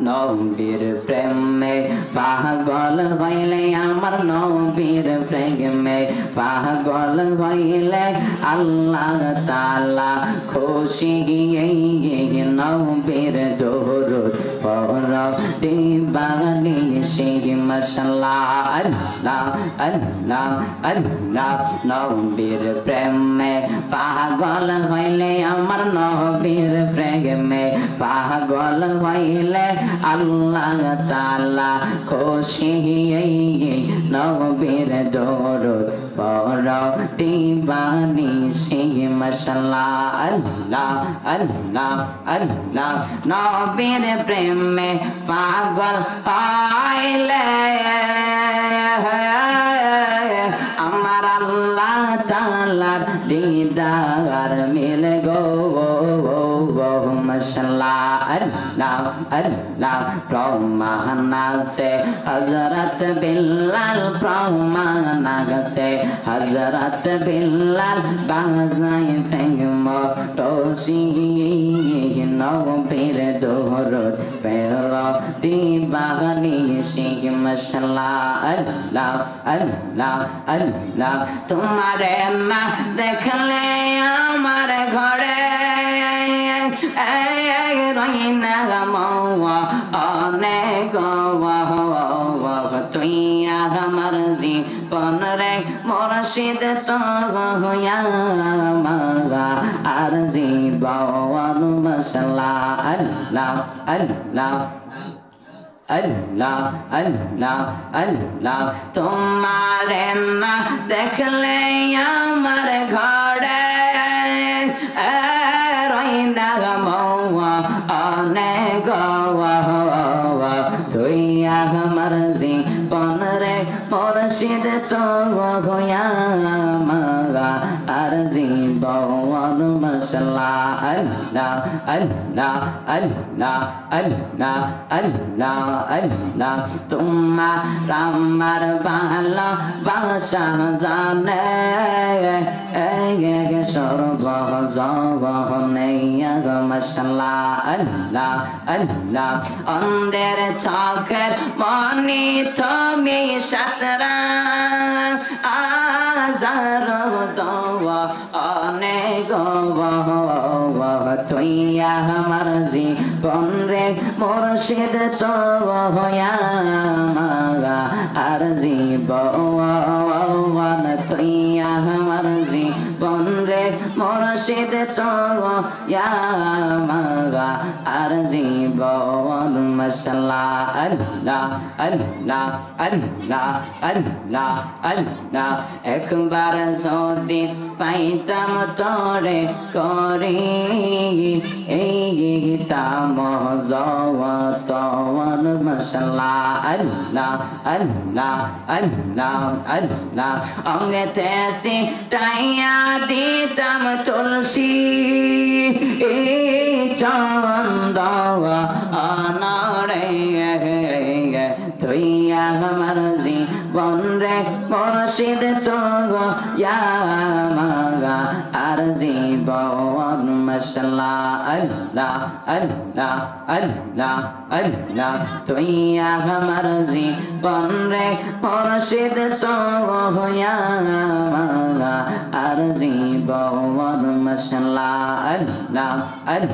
নবীর প্রেমে পাগল হইলে আমার নবীর প্রেমে পাগল হইলে আল্লাহ তালা খুশি গিয়ে নবীর পর দিবানি সেই মশলা আল্লাহ আল্লাহ আল্লাহ নবীর প্রেমে পাগল হইলে আমার নবীর প্রেমে পাগল হইলে আল্লাহ তালা খুশি নবীর দৌরুদ পর দিবানি সেই মশলা আল্লাহ আল্লাহ আল্লাহ। নবীর প্রেমে পাগল হইলে আমার আল্লাহ তালার দিদার আল্লাহ প্রমানা হজরত বিল্লাল প্রমানা সে হজরত বিল্লাল বাজাই ফেঙ্গম টোসি নবীর দোহরত পেল। দিবানি সিং মশলা আল্লাহ আল্লাহ আল্লাহ তোমারে না দেখলে আমার ঘরে রইনা মৌয়া অনেক তুই আমার জীবন রে মুর্শিদ তো হইয়া মাগা আর জীবন মশলা আল্লাহ আল্লাহ আল্লাহ আল্লাহ আল্লাহ তোমারে না দেখলে আমার ঘরে মুর্শিদ তো হইয়া মাগা আর জীবন মশলা। আল্লাহ আল্লাহ আল্লাহ আল্লাহ আল্লাহ আল্লাহ। তোমার আমার ভালো বাসা জানে। অন্ধের চোখের মনি তুমি সাতরা আজার দোয়া অনেক তুই আমার জীবন রে মুর্শিদ তো হইয়া মাগা আর জীবন মুর্শিদ তো হইয়া মাগা আর জীবন মশলা। আল্লাহ আল্লাহ আল্লাহ আল্লাহ আল্লাহ। একবার যদি পাইতাম তোরে করি এই তাম জওয়াতওয়ার মশলা। আল্লাহ আল্লাহ আল্লাহ আল্লাহ। অঙ্গে তেসি টাইয়া দিতাম তুলসী চন্দ আনারে, তুই আমার জীবন রে মুর্শিদ তো মাগা আর জীবন মশলা, আল্লাহ আল্লাহ আল্লাহ আল্লাহ, তুই আমার জীবন রে মুর্শিদ তো মাগা আর মশলা আল্লাহ আল্লাহ